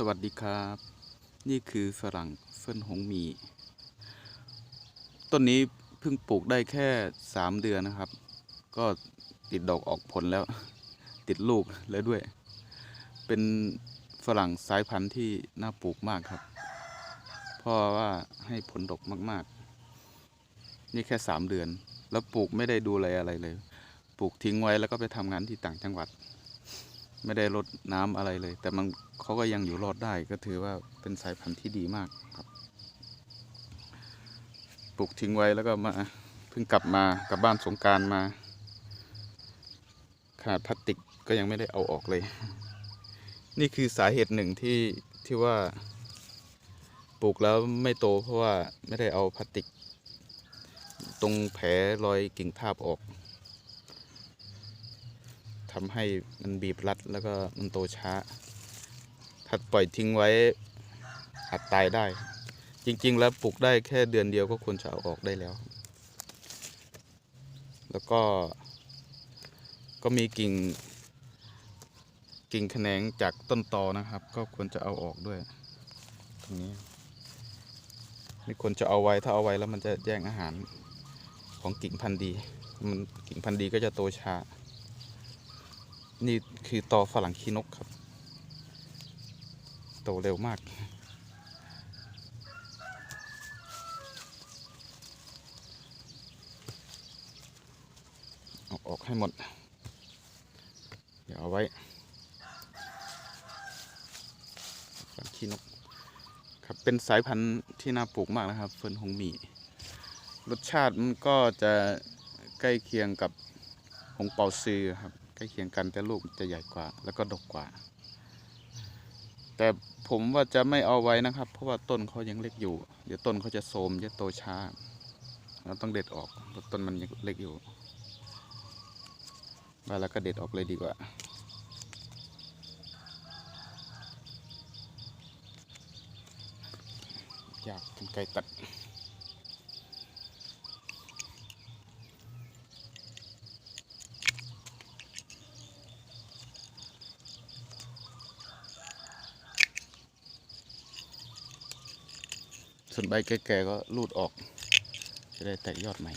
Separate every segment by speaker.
Speaker 1: สวัสดีครับ นี่คือฝรั่งเฟิ่นหงมี ต้นนี้เพิ่งปลูกได้แค่สามเดือนนะครับ ก็ติดดอกออกผลแล้ว ติดลูกแล้วด้วย เป็นฝรั่งสายพันธุ์ที่น่าปลูกมากครับ เพราะว่าให้ผลดกมากๆ นี่แค่สามเดือน แล้วปลูกไม่ได้ดูแลอะไรเลย ปลูกทิ้งไว้แล้วก็ไปทำงานที่ต่างจังหวัด ไม่ได้รดน้ำอะไรเลย แต่มันเขาก็ยังอยู่รอดได้ก็ถือว่าเป็นสายพันธุ์ที่ดีมากครับ ปลูกทิ้งไว้แล้วก็มาเพิ่งกลับมากลับบ้านสงการมา ขนาดพลาสติกก็ยังไม่ได้เอาออกเลย นี่คือสาเหตุหนึ่งที่ที่ว่า ปลูกแล้วไม่โตเพราะว่าไม่ได้เอาพลาสติก ตรงแผลรอยกิ่งทาบออก ทำให้มันบีบรัดแล้วก็มันโตช้า ถ้าปล่อยทิ้งไว้อาจตายได้ จริง ๆ แล้วปลูกได้แค่เดือนเดียวก็ควรจะเอาออกได้แล้ว แล้วก็ ก็มีกิ่ง กิ่งแขนงจากต้นตอนะครับ ก็ควรจะเอาออกด้วยตรงนี้ไม่ควรจะเอาไว้ถ้าเอาไว้แล้วมันจะแย่งอาหารของกิ่งพันธุ์ดี มันกิ่งพันธุ์ดีก็จะโตช้า นี่คือตอฝรั่งขี้นกครับ โตเร็วมาก เอาออกให้หมด เดี๋ยวเอาไว้ฝรั่งขี้นก ครับเป็นสายพันธุ์ที่น่าปลูกมากนะครับ เฟิร์นหงมี รสชาติมันก็จะใกล้เคียงกับหงเปาซือครับ ใกล้เคียงกันแต่ลูกจะใหญ่กว่า แล้วก็ดกกว่า แต่ผมว่าจะไม่เอาไว้นะครับ เพราะว่าต้นเขายังเล็กอยู่ เดี๋ยวต้นเขาจะโทมจะโตช้าเราต้องเด็ดออกเพราะต้นมันยังเล็กอยู่มาแล้วก็เด็ดออกเลยดีกว่าอยากเป็นไก่ตัด ส่วนใบแก่ๆก็รูดออก จะได้แตกยอดใหม่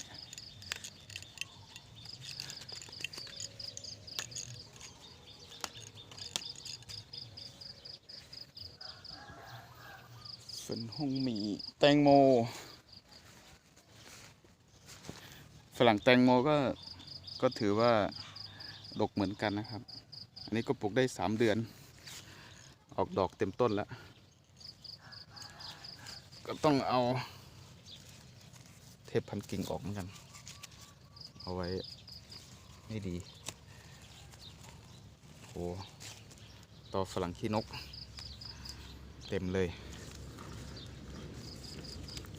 Speaker 1: ส่วนห้องมีแตงโม ฝรั่งแตงโมก็ก็ถือว่าดกเหมือนกันนะครับ อันนี้ก็ปลูกได้สามเดือน ออกดอกเต็มต้นแล้ว ก็ต้องเอาเทปพันกิ่งออกเหมือนกัน เอาไว้ให้ดีโอ้ต่อฝรั่งขี้นก เต็มเลย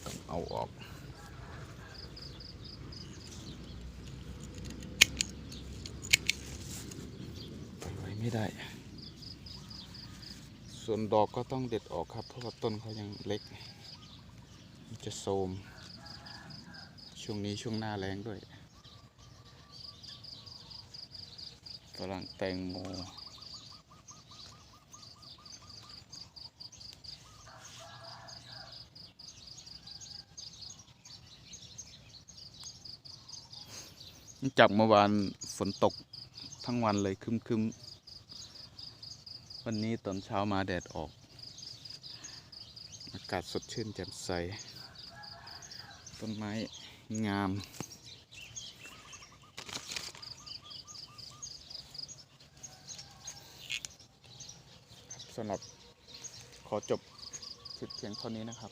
Speaker 1: ต้องเอาออกไปไว้ไม่ได้ ส่วนดอกก็ต้องเด็ดออกครับ เพราะว่าต้นเขายังเล็ก จะโทมช่วงนี้ช่วงหน้าแรงด้วยฝรั่งแตงโมจากเมื่อวานฝนตกทั้งวันเลยครึมๆวันนี้ตอนเช้ามาแดดออก อากาศสดชื่นแจ่มใส ต้นไม้งาม สำหรับขอจบคลิปเพียงเท่านี้นะครับ